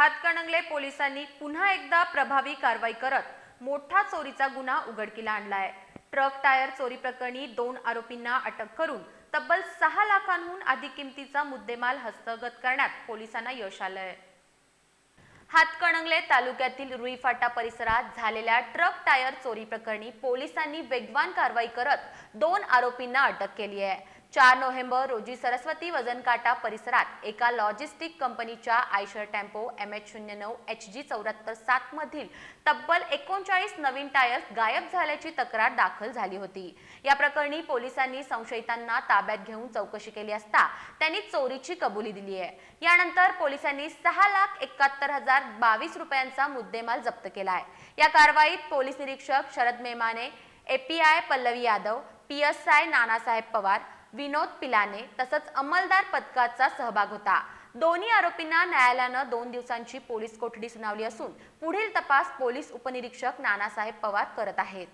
हातकणंगले पोलिसांनी पुन्हा एकदा प्रभावी कारवाई करत मोठा चोरीचा गुन्हा उघडकीला आणलाय. ट्रक टायर चोरी प्रकरणी दोन आरोपींना अटक करून तब्बल सहा लाखांहून अधिक किमतीचा मुद्देमाल हस्तगत करण्यात पोलिसांना यश आलंय. हातकणंगले तालुक्यातील रुईफाटा परिसरात झालेल्या ट्रक टायर चोरी प्रकरणी पोलिसांनी वेगवान कारवाई करत दोन आरोपींना अटक केली आहे. चार नोव्हेंबर रोजी सरस्वती वजनकाटा परिसरात एका लॉजिस्टिक कंपनीच्या आयशर टेम्पो एम एच शून्य नऊ एच जी चौऱ्याहत्तर सात मधील तब्बल एकोणचाळीस नवीन टायर्स गायब झाल्याची तक्रार दाखल झाली होती. या प्रकरणी पोलिसांनी संशयितांना ताब्यात घेऊन चौकशी केली असता त्यांनी चोरीची कबुली दिली आहे. यानंतर पोलिसांनी सहा लाख एकाहत्तर हजार बावीस रुपयांचा मुद्देमाल जप्त केला आहे. या कारवाईत पोलीस निरीक्षक Sharad Memane API Pallavi Yadav P S I Nanasaheb Pawar Vinod Pilane तसंच अंमलदार पथकाचा सहभाग होता. दोन्ही आरोपींना न्यायालयानं दोन दिवसांची पोलीस कोठडी सुनावली असून पुढील तपास पोलीस उपनिरीक्षक नानासाहेब पवार करत आहेत.